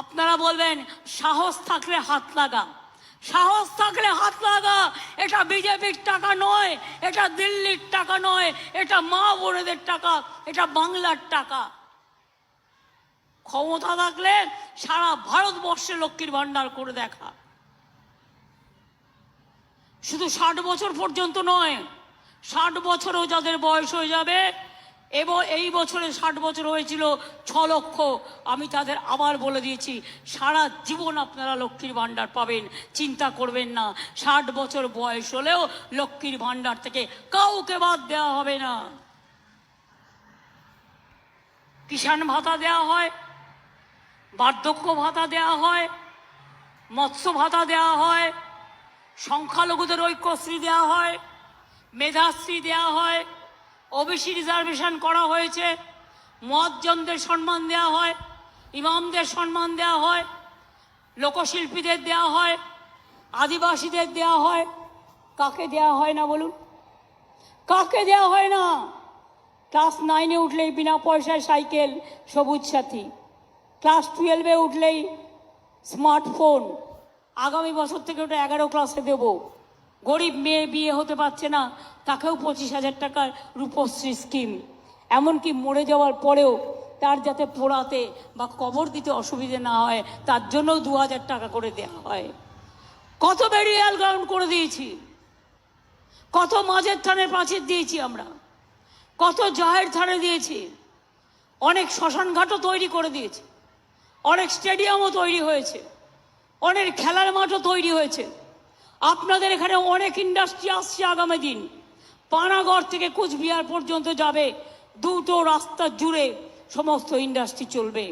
আপনারা বলবেন, সাহস থাকলে হাত লাগা সাহস থাকলে হাত লাগা এটা বিজেপির টাকা নয়, এটা দিল্লির টাকা নয়, এটা মা বোনেদের টাকা, এটা বাংলার টাকা। ক্ষমতা থাকলে সারা ভারতবর্ষে লক্ষ্মীর ভান্ডার করে দেখা। শুধু ষাট বছর পর্যন্ত নয়, ষাট বছরও যাদের বয়স হয়ে যাবে এবং এই বছরে ষাট বছর হয়েছিল ছ লক্ষ। আমি তাদের আবার বলে দিয়েছি, সারা জীবন আপনারা লক্ষ্মীর ভাণ্ডার পাবেন। চিন্তা করবেন না, ষাট বছর বয়স হলেও লক্ষ্মীর ভাণ্ডার থেকে কাউকে বাদ দেওয়া হবে না। কিষাণ ভাতা দেওয়া হয়, বার্ধক্য ভাতা দেওয়া হয়, মৎস্য ভাতা দেওয়া হয়, সংখ্যালঘুদের ঐক্যশ্রী দেওয়া হয়, মেধাশ্রী দেওয়া হয় ওবিসি রিজার্ভেশন করা হয়েছে। মহাজনদের সম্মান দেওয়া হয়, ইমামদের সম্মান দেওয়া হয়, লোকশিল্পীদের দেওয়া হয়, আদিবাসীদের দেওয়া হয়। কাকে দেওয়া হয় না বলুন? কাকে দেওয়া হয় না? ক্লাস নাইনে উঠলেই বিনা পয়সায় সাইকেল, সবুজ সাথী। ক্লাস টুয়েলভে উঠলেই স্মার্টফোন। আগামী বছর থেকে ওটা এগারো ক্লাসে দেব। গরিব মেয়ে বিয়ে হতে পারছে না, তাকেও পঁচিশ হাজার টাকার রূপশ্রী স্কিম এমনকি মরে যাওয়ার পরেও তার যাতে পোড়াতে বা কবর দিতে অসুবিধে না হয়, তার জন্যও দু হাজার টাকা করে দেওয়া হয়। কত বেরিয়াল গ্রাউন্ড করে দিয়েছি। কত মাঝের থানে প্রাচীর দিয়েছি আমরা। কত জাহের থানে দিয়েছি। অনেক শ্মশানঘাটও তৈরি করে দিয়েছি। অনেক স্টেডিয়ামও তৈরি হয়েছে। অনেক খেলার মাঠও তৈরি হয়েছে। আপনাদের এখানে অনেক ইন্ডাস্ট্রি আসছে আগামী দিন। পানাগড় থেকে কুচবিহার পর্যন্ত যাবে। দুটো রাস্তা জুড়ে সমস্ত ইন্ডাস্ট্রি চলবে।